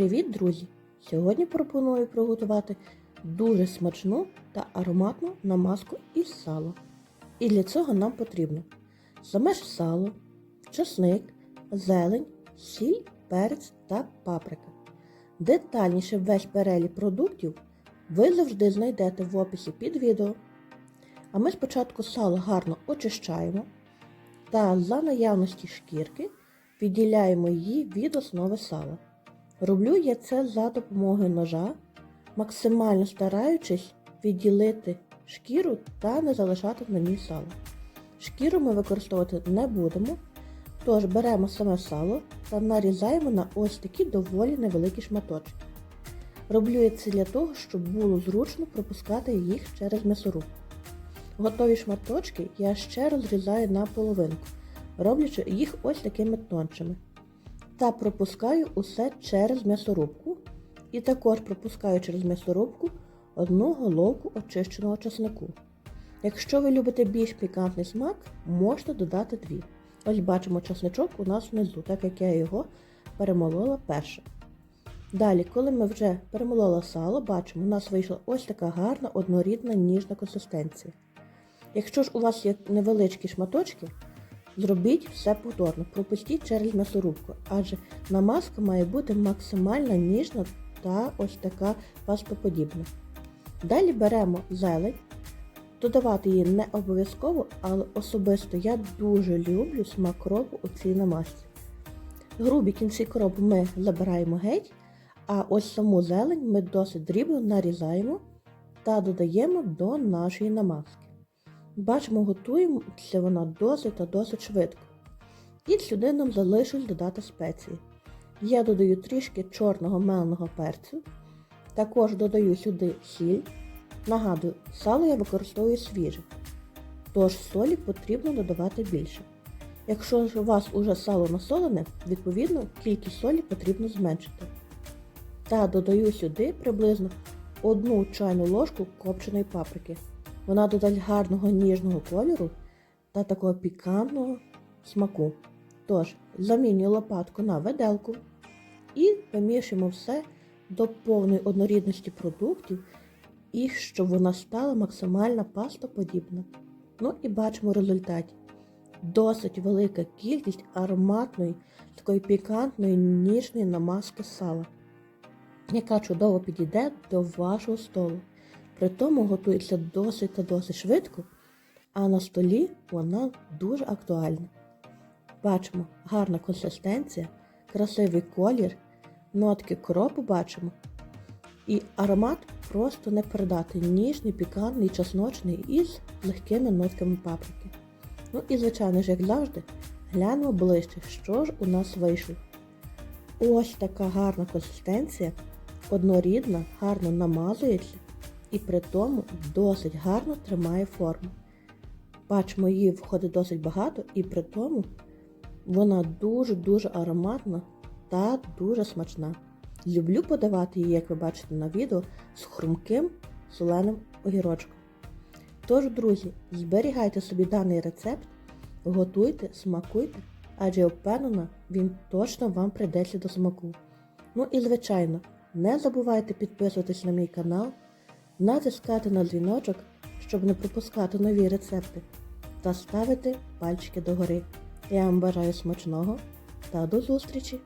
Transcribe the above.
Привіт, друзі! Сьогодні пропоную приготувати дуже смачну та ароматну намазку із сала. І для цього нам потрібно саме ж сало, чесник, зелень, сіль, перець та паприка. Детальніше весь перелік продуктів ви завжди знайдете в описі під відео. А ми спочатку сало гарно очищаємо та за наявності шкірки відділяємо її від основи сала. Роблю я це за допомогою ножа, максимально стараючись відділити шкіру та не залишати на ній сало. Шкіру ми використовувати не будемо, тож беремо саме сало та нарізаємо на ось такі доволі невеликі шматочки. Роблю я це для того, щоб було зручно пропускати їх через м'ясорубку. Готові шматочки я ще розрізаю на половинку, роблячи їх ось такими тончими. Та пропускаю усе через м'ясорубку. І також пропускаю через м'ясорубку одну головку очищеного чеснику. Якщо ви любите більш пікантний смак, можете додати дві. Ось бачимо чесничок у нас внизу, так як я його перемолола перше. Далі, коли ми вже перемолола сало, бачимо, у нас вийшла ось така гарна, однорідна, ніжна консистенція. Якщо ж у вас є невеличкі шматочки, зробіть все повторно, пропустіть через м'ясорубку, адже намазка має бути максимально ніжна та ось така пастоподібна. Далі беремо зелень. Додавати її не обов'язково, але особисто я дуже люблю смак кропу у цій намазці. Грубі кінці кропу ми забираємо геть, а ось саму зелень ми досить дрібно нарізаємо та додаємо до нашої намазки. Бачимо, готуємося вона досить та досить швидко. І сюди нам залишилось додати спеції. Я додаю трішки чорного меленого перцю, також додаю сюди сіль. Нагадую, сало я використовую свіже, тож солі потрібно додавати більше. Якщо ж у вас уже сало насолене, відповідно кількість солі потрібно зменшити. Та додаю сюди приблизно одну чайну ложку копченої паприки. Вона додасть гарного ніжного кольору та такого пікантного смаку. Тож, замінюю лопатку на виделку і вимішуємо все до повної однорідності продуктів і щоб вона стала максимально пастоподібна. Ну і бачимо в результаті. Досить велика кількість ароматної, такої пікантної, ніжної намазки сала, яка чудово підійде до вашого столу. При тому готується досить та досить швидко, а на столі вона дуже актуальна. Бачимо гарна консистенція, красивий колір, нотки кропу бачимо. І аромат просто не передати. Ніжний, пікантний, чесночний із легкими нотками паприки. Ну і, звичайно ж, як завжди, глянемо ближче, що ж у нас вийшло. Ось така гарна консистенція, однорідна, гарно намазується і при тому досить гарно тримає форму. Бачимо, її входить досить багато, і при тому вона дуже-дуже ароматна та дуже смачна. Люблю подавати її, як ви бачите на відео, з хрумким соленим огірочком. Тож, друзі, зберігайте собі даний рецепт, готуйте, смакуйте, адже я впевнена, він точно вам прийдеться до смаку. Ну і, звичайно, не забувайте підписуватись на мій канал, натискати на дзвіночок, щоб не пропускати нові рецепти, та ставити пальчики догори. Я вам бажаю смачного та до зустрічі!